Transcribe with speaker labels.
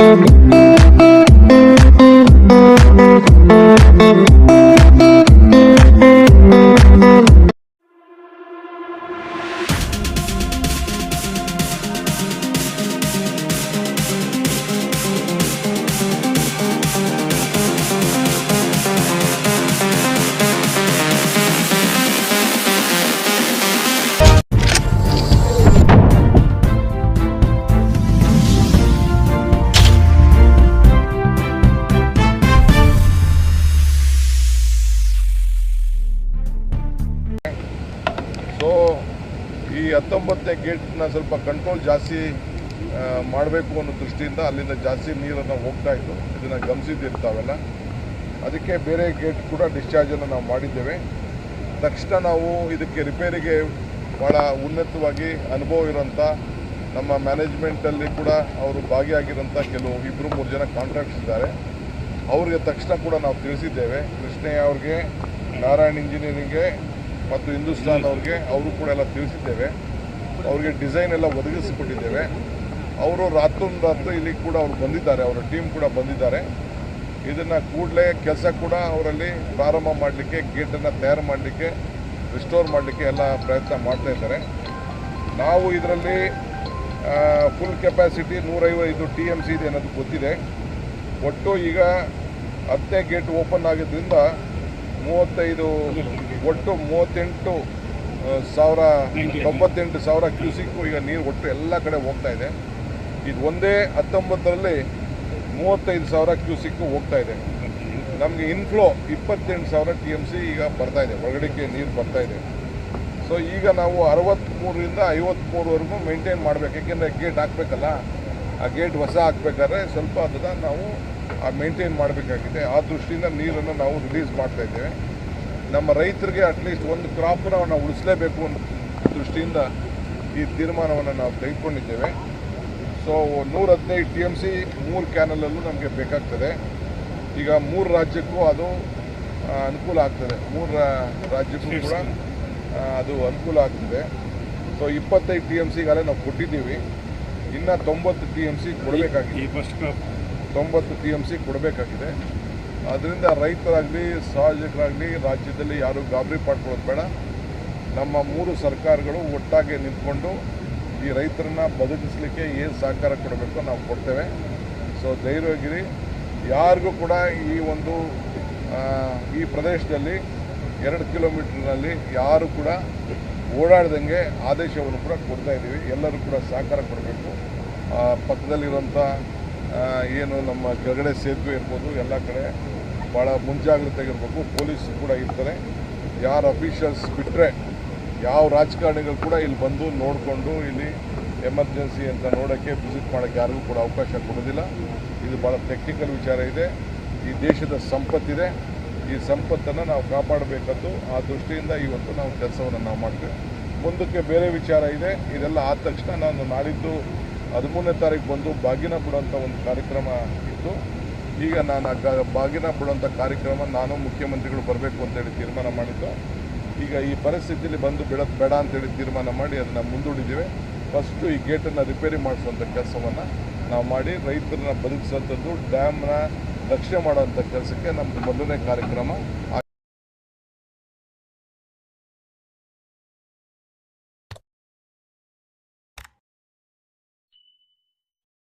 Speaker 1: Thank you. So ಈ ಹತ್ತೊಂಬತ್ತನೇ ಗೇಟ್ನ ಸ್ವಲ್ಪ ಕಂಟ್ರೋಲ್ ಜಾಸ್ತಿ ಮಾಡಬೇಕು ಅನ್ನೋ ದೃಷ್ಟಿಯಿಂದ ಅಲ್ಲಿಂದ ಜಾಸ್ತಿ ನೀರನ್ನು ಹೋಗ್ತಾ ಇತ್ತು. ಇದನ್ನು ಗಮನಿಸಿದ್ದಿರ್ತಾವೆಲ್ಲ ಅದಕ್ಕೆ ಬೇರೆ ಗೇಟ್ ಕೂಡ ಡಿಸ್ಚಾರ್ಜನ್ನು ನಾವು ಮಾಡಿದ್ದೇವೆ. ತಕ್ಷಣ ನಾವು ಇದಕ್ಕೆ ರಿಪೇರಿಗೆ ಭಾಳ ಉನ್ನತವಾಗಿ ಅನುಭವ ಇರೋಂಥ ನಮ್ಮ ಮ್ಯಾನೇಜ್ಮೆಂಟಲ್ಲಿ ಕೂಡ ಅವರು ಭಾಗಿಯಾಗಿರೋಂಥ ಕೆಲವು ಇಬ್ಬರು ಮೂರು ಜನ ಕಾಂಟ್ರಾಕ್ಟ್ಸ್ ಇದ್ದಾರೆ. ಅವರಿಗೆ ತಕ್ಷಣ ಕೂಡ ನಾವು ತಿಳಿಸಿದ್ದೇವೆ. ಕೃಷ್ಣಯ್ಯ ಅವ್ರಿಗೆ, ನಾರಾಯಣ್ ಇಂಜಿನಿಯರಿಂಗ್ಗೆ ಮತ್ತು ಹಿಂದೂಸ್ತಾನ್ ಅವ್ರಿಗೆ ಅವರು ಕೂಡ ಎಲ್ಲ ತಿಳಿಸಿದ್ದೇವೆ. ಅವ್ರಿಗೆ ಡಿಸೈನ್ ಎಲ್ಲ ಒದಗಿಸಿಕೊಟ್ಟಿದ್ದೇವೆ. ಅವರು ರಾತ್ರೋರಾತ್ರಿ ಇಲ್ಲಿ ಕೂಡ ಅವರು ಬಂದಿದ್ದಾರೆ. ಅವರ ಟೀಮ್ ಕೂಡ ಬಂದಿದ್ದಾರೆ. ಇದನ್ನು ಕೂಡಲೇ ಕೆಲಸ ಕೂಡ ಅವರಲ್ಲಿ ಪ್ರಾರಂಭ ಮಾಡಲಿಕ್ಕೆ ಗೇಟನ್ನು ತಯಾರು ಮಾಡಲಿಕ್ಕೆ ರಿಸ್ಟೋರ್ ಮಾಡಲಿಕ್ಕೆ ಎಲ್ಲ ಪ್ರಯತ್ನ ಮಾಡ್ತಾ ಇದ್ದಾರೆ. ನಾವು ಇದರಲ್ಲಿ ಫುಲ್ ಕೆಪಾಸಿಟಿ ನೂರೈವತ್ತು ಟಿ ಎಂ ಸಿ ಇದೆ ಅನ್ನೋದು ಗೊತ್ತಿದೆ. ಒಟ್ಟು ಈಗ ಹತ್ತನೇ ಗೇಟ್ ಓಪನ್ ಆಗಿದ್ದರಿಂದ ಮೂವತ್ತೈದು ಒಟ್ಟು ಮೂವತ್ತೆಂಟು ಸಾವಿರ ತೊಂಬತ್ತೆಂಟು ಸಾವಿರ ಕ್ಯೂಸಿಕ್ಕು ಈಗ ನೀರು ಒಟ್ಟು ಎಲ್ಲ ಕಡೆ ಹೋಗ್ತಾ ಇದೆ. ಇದು ಒಂದೇ ಹತ್ತೊಂಬತ್ತರಲ್ಲಿ ಮೂವತ್ತೈದು ಸಾವಿರ ಕ್ಯೂಸಿಕ್ಕು ಹೋಗ್ತಾ ಇದೆ. ನಮಗೆ ಇನ್ಫ್ಲೋ ಇಪ್ಪತ್ತೆಂಟು ಸಾವಿರ ಟಿ ಎಂ ಸಿ ಈಗ ಬರ್ತಾ ಇದೆ ಒಳಗಡೆಗೆ ನೀರು ಬರ್ತಾ ಇದೆ. ಸೊ ಈಗ ನಾವು ಅರವತ್ತ್ಮೂರರಿಂದ ಐವತ್ತ್ಮೂರವರೆಗೂ ಮೇಂಟೈನ್ ಮಾಡಬೇಕು. ಯಾಕೆಂದರೆ ಗೇಟ್ ಹಾಕಬೇಕಲ್ಲ ಆ ಗೇಟ್ ಹೊಸ ಹಾಕ್ಬೇಕಾದ್ರೆ ಸ್ವಲ್ಪ ಅದನ್ನು ನಾವು ಆ ಮೇಂಟೈನ್ ಮಾಡಬೇಕಾಗಿದೆ. ಆ ದೃಷ್ಟಿಯಿಂದ ನೀರನ್ನು ನಾವು ರಿಲೀಸ್ ಮಾಡ್ತಾ ಇದ್ದೇವೆ. ನಮ್ಮ ರೈತರಿಗೆ ಅಟ್ಲೀಸ್ಟ್ ಒಂದು ಕ್ರಾಪ್ನ ನಾವು ಉಳಿಸಲೇಬೇಕು ಅನ್ನೋ ದೃಷ್ಟಿಯಿಂದ ಈ ತೀರ್ಮಾನವನ್ನು ನಾವು ತೆಗೆದುಕೊಂಡಿದ್ದೇವೆ. ಸೊ ನೂರ ಹದಿನೈದು ಟಿ ಎಂ ಸಿ ಮೂರು ಕ್ಯಾನಲಲ್ಲೂ ನಮಗೆ ಬೇಕಾಗ್ತದೆ. ಈಗ ಮೂರು ರಾಜ್ಯಕ್ಕೂ ಅದು ಅನುಕೂಲ ಆಗ್ತದೆ. ಮೂರು ರಾಜ್ಯಕ್ಕೂ ಕೂಡ ಅದು ಅನುಕೂಲ ಆಗ್ತದೆ. ಸೊ ಇಪ್ಪತ್ತೈದು ಟಿ ಎಂ ಸಿಗಾಲೇ ನಾವು ಕೊಟ್ಟಿದ್ದೀವಿ. ಇನ್ನು ತೊಂಬತ್ತು ಟಿ ಎಂ ಸಿ ಕೊಡಬೇಕಾಗಿದೆ.
Speaker 2: ಕ್ರಾಪ್
Speaker 1: ತೊಂಬತ್ತು ಟಿ ಎಂ ಸಿ ಕೊಡಬೇಕಾಗಿದೆ. ಅದರಿಂದ ರೈತರಾಗಲಿ, ಸಾರ್ವಜನಿಕರಾಗಲಿ ರಾಜ್ಯದಲ್ಲಿ ಯಾರು ಗಾಬರಿ ಪಡ್ಕೊಳ್ಳೋದು ಬೇಡ. ನಮ್ಮ ಮೂರು ಸರ್ಕಾರಗಳು ಒಟ್ಟಾಗಿ ನಿಂತ್ಕೊಂಡು ಈ ರೈತರನ್ನ ಬದುಕಿಸಲಿಕ್ಕೆ ಏನು ಸಹಕಾರ ಕೊಡಬೇಕು ನಾವು ಕೊಡ್ತೇವೆ. ಸೊ ಧೈರ್ಯವಾಗಿರಿ. ಯಾರಿಗೂ ಕೂಡ ಈ ಒಂದು ಈ ಪ್ರದೇಶದಲ್ಲಿ ಎರಡು ಕಿಲೋಮೀಟ್ರ್ನಲ್ಲಿ ಯಾರು ಕೂಡ ಓಡಾಡ್ದಂಗೆ ಆದೇಶವನ್ನು ಕೂಡ ಕೊಡ್ತಾ ಇದ್ದೀವಿ. ಎಲ್ಲರೂ ಕೂಡ ಸಹಕಾರ ಕೊಡಬೇಕು. ಪಕ್ಕದಲ್ಲಿರುವಂಥ ಏನು ನಮ್ಮ ಕೆಳಗಡೆ ಸೇತುವೆ ಇರ್ಬೋದು, ಎಲ್ಲ ಕಡೆ ಭಾಳ ಮುಂಜಾಗ್ರತೆಗಿರಬೇಕು ಪೊಲೀಸ್ ಕೂಡ ಇರ್ತಾರೆ. ಯಾರು ಅಫೀಷಿಯಲ್ಸ್ ಬಿಟ್ಟರೆ ಯಾವ ರಾಜಕಾರಣಿಗಳು ಕೂಡ ಇಲ್ಲಿ ಬಂದು ನೋಡಿಕೊಂಡು ಇಲ್ಲಿ ಎಮರ್ಜೆನ್ಸಿ ಅಂತ ನೋಡೋಕ್ಕೆ ವಿಸಿಟ್ ಮಾಡೋಕ್ಕೆ ಯಾರಿಗೂ ಕೂಡ ಅವಕಾಶ ಕೊಡೋದಿಲ್ಲ ಇದು ಭಾಳ ಟೆಕ್ನಿಕಲ್ ವಿಚಾರ ಇದೆ. ಈ ದೇಶದ ಸಂಪತ್ತಿದೆ. ಈ ಸಂಪತ್ತನ್ನು ನಾವು ಕಾಪಾಡಬೇಕಂತೂ ಆ ದೃಷ್ಟಿಯಿಂದ ಇವತ್ತು ನಾವು ಕೆಲಸವನ್ನು ನಾವು ಮಾಡ್ತೇವೆ. ಮುಂದಕ್ಕೆ ಬೇರೆ ವಿಚಾರ ಇದೆ. ಇದೆಲ್ಲ ಆದ ತಕ್ಷಣ ನಾನು ನಾಳಿದ್ದು ಹದಿಮೂರನೇ ತಾರೀಕು ಬಂದು ಬಾಗಿನ ಬಿಡುವಂಥ ಒಂದು ಕಾರ್ಯಕ್ರಮ ಇತ್ತು. ಈಗ ನಾನು ಆ ಬಾಗಿನ ಬಿಡುವಂಥ ಕಾರ್ಯಕ್ರಮ ನಾನು ಮುಖ್ಯಮಂತ್ರಿಗಳು ಬರಬೇಕು ಅಂತೇಳಿ ತೀರ್ಮಾನ ಮಾಡಿದ್ದು. ಈಗ ಈ ಪರಿಸ್ಥಿತಿಯಲ್ಲಿ ಬಂದು ಬಿಡೋದು ಬೇಡ ಅಂತೇಳಿ ತೀರ್ಮಾನ ಮಾಡಿ ಅದನ್ನು ಮುಂದೂಡಿದ್ದೇವೆ. ಫಸ್ಟು ಈ ಗೇಟನ್ನು ರಿಪೇರಿ ಮಾಡಿಸುವಂಥ ಕೆಲಸವನ್ನು ನಾವು ಮಾಡಿ, ರೈತರನ್ನ ಬದುಕಿಸುವಂಥದ್ದು, ಡ್ಯಾಮ್ನ ರಕ್ಷಣೆ ಮಾಡುವಂಥ ಕೆಲಸಕ್ಕೆ ನಮ್ಮದು ಮೊದಲನೇ ಕಾರ್ಯಕ್ರಮ.